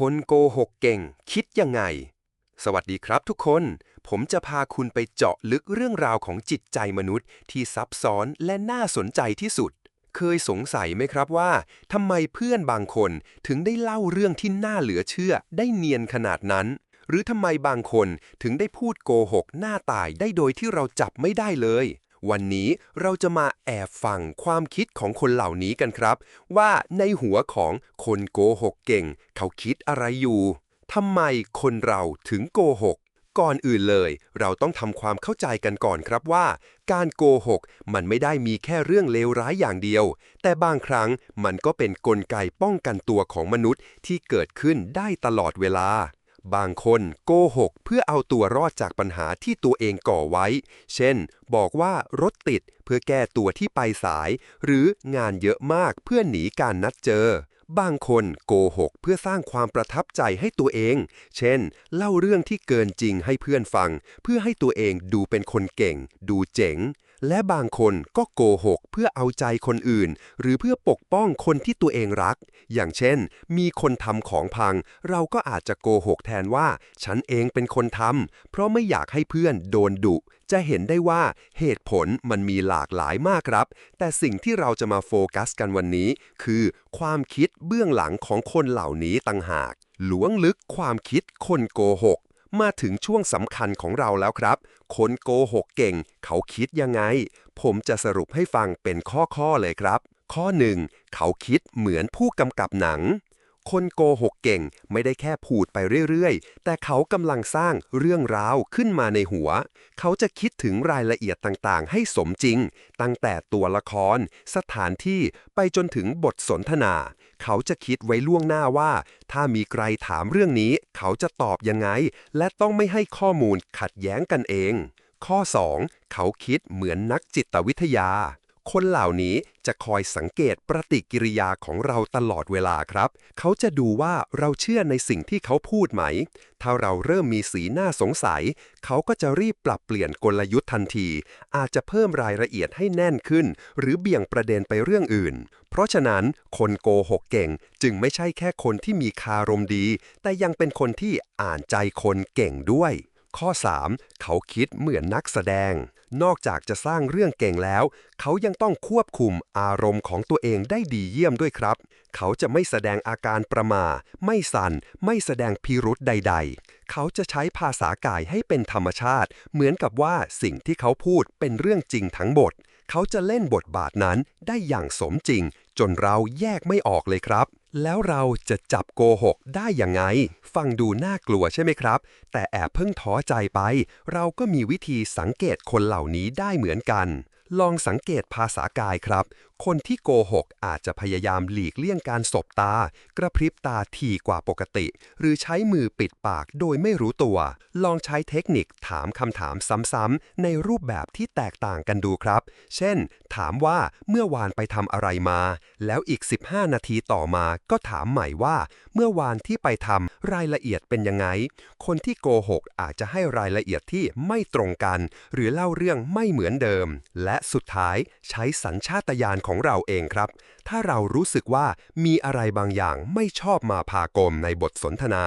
คนโกหกเก่ง คิดยังไง สวัสดีครับทุกคน ผมจะพาคุณไปเจาะลึกเรื่องราวของจิตใจมนุษย์ ที่ซับซ้อนและน่าสนใจที่สุด เคยสงสัยไหมครับว่าทำไมเพื่อนบางคนถึงได้เล่าเรื่องที่น่าเหลือเชื่อ ได้เนียนขนาดนั้น หรือทำไมบางคนถึงได้พูดโกหกหน้าตายได้โดยที่เราจับไม่ได้เลย วันนี้เราจะมาแอบฟังความคิดของคนเหล่านี้กันครับ ว่าในหัวของคนโกหกเก่ง เขาคิดอะไรอยู่ทำไมคนเราถึงโกหก ก่อนอื่นเลย เราต้องทำความเข้าใจกันก่อนครับว่า การโกหกมันไม่ได้มีแค่เรื่องเลวร้ายอย่างเดียว แต่บางครั้งมันก็เป็นกลไกป้องกันตัวของมนุษย์ที่เกิดขึ้นได้ตลอดเวลา บางคนโกหกเพื่อเอาตัวรอดจากปัญหาที่ตัวเองก่อไว้ เช่น บอกว่ารถติดเพื่อแก้ตัวที่ไปสาย หรืองานเยอะมากเพื่อหนีการนัดเจอ บางคนโกหกเพื่อสร้างความประทับใจให้ตัวเอง เช่น เล่าเรื่องที่เกินจริงให้เพื่อนฟัง เพื่อให้ตัวเองดูเป็นคนเก่ง ดูเจ๋ง และบางคนก็โกหกเพื่อเอาใจคนอื่น หรือเพื่อปกป้องคนที่ตัวเองรัก อย่างเช่น มีคนทำของพัง เราก็อาจจะโกหกแทนว่า ฉันเองเป็นคนทำเพราะไม่อยากให้เพื่อนโดนดุ จะเห็นได้ว่าเหตุผลมันมีหลากหลายมากครับ แต่สิ่งที่เราจะมาโฟกัสกันวันนี้ คือความคิดเบื้องหลังของคนเหล่านี้ต่างหากล้วงลึกความคิดคนโกหก มาถึงช่วงสำคัญของเราแล้วครับ คนโกหกเก่ง เขาคิดยังไง ผมจะสรุปให้ฟังเป็นข้อๆเลยครับ ข้อ 1 เขาคิดเหมือนผู้กำกับหนัง คนโกหกเก่งไม่ได้แค่พูดไปเรื่อยๆ แต่เขากำลังสร้างเรื่องราวขึ้นมาในหัว เขาจะคิดถึงรายละเอียดต่างๆ ให้สมจริง ตั้งแต่ตัวละคร สถานที่ไปจนถึงบทสนทนา เขาจะคิดไว้ล่วงหน้าว่า ถ้ามีใครถามเรื่องนี้ เขาจะตอบยังไง และต้องไม่ให้ข้อมูลขัดแย้งกันเอง ข้อ 2 เขาคิดเหมือนนักจิตวิทยา คนเหล่านี้จะคอยสังเกตปฏิกิริยาของเราตลอดเวลาครับ เขาจะดูว่าเราเชื่อในสิ่งที่เขาพูดไหม ถ้าเราเริ่มมีสีหน้าสงสัย เขาก็จะรีบปรับเปลี่ยนกลยุทธ์ทันที อาจจะเพิ่มรายละเอียดให้แน่นขึ้น หรือเบี่ยงประเด็นไปเรื่องอื่น เพราะฉะนั้นคนโกหกเก่งจึงไม่ใช่แค่คนที่มีคารมดี แต่ยังเป็นคนที่อ่านใจคนเก่งด้วย ข้อ 3 เขาคิดเหมือนนักแสดง นอกจากจะสร้างเรื่องเก่งแล้ว เขายังต้องควบคุมอารมณ์ของตัวเองได้ดีเยี่ยมด้วยครับ เขาจะไม่แสดงอาการประมา ไม่สัน่น ไม่แสดงพิรุษใด ๆ เขาจะใช้ภาษากายให้เป็นธรรมชาติ เหมือนกับว่าสิ่งที่เขาพูดเป็นเรื่องจริงทั้งหมด เขาจะเล่นบทบาทนั้นได้อย่างสมจริง จนเราแยกไม่ออกเลยครับ แล้วเราจะจับโกหกได้ยังไง ฟังดูน่ากลัวใช่ไหมครับ แต่แอบเพิ่งท้อใจไป เราก็มีวิธีสังเกตคนเหล่านี้ได้เหมือนกัน ลองสังเกตภาษากายครับ คนที่โกหกอาจจะพยายามหลีกเลี่ยงการสบตา กระพริบตาถี่กว่าปกติ หรือใช้มือปิดปากโดยไม่รู้ตัว ลองใช้เทคนิคถามคำถามซ้ำๆในรูปแบบที่แตกต่างกันดูครับ เช่น ถามว่าเมื่อวานไปทำอะไรมา แล้วอีก 15 นาทีต่อมาก็ถามใหม่ว่า เมื่อวานที่ไปทำรายละเอียดเป็นยังไง คนที่โกหกอาจจะให้รายละเอียดที่ไม่ตรงกัน หรือเล่าเรื่องไม่เหมือนเดิม และสุดท้ายใช้สัญชาตญาณของเราเองครับ ถ้าเรารู้สึกว่ามีอะไรบางอย่างไม่ชอบมาพากลในบทสนทนา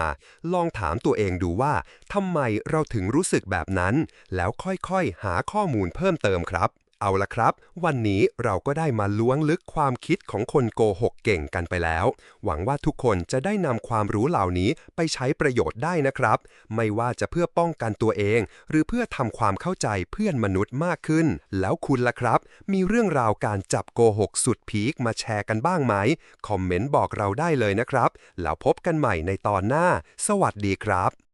ลองถามตัวเองดูว่าทำไมเราถึงรู้สึกแบบนั้น แล้วค่อยๆ หาข้อมูลเพิ่มเติมครับ เอาละครับ วันนี้เราก็ได้มาล้วงลึกความคิดของคนโกหกเก่งกันไปแล้ว หวังว่าทุกคนจะได้นำความรู้เหล่านี้ไปใช้ประโยชน์ได้นะครับ ไม่ว่าจะเพื่อป้องกันตัวเอง หรือเพื่อทำความเข้าใจเพื่อนมนุษย์มากขึ้น แล้วคุณล่ะครับ มีเรื่องราวการจับโกหกสุดพีคมาแชร์กันบ้างไหม คอมเมนต์บอกเราได้เลยนะครับ แล้วพบกันใหม่ในตอนหน้า สวัสดีครับ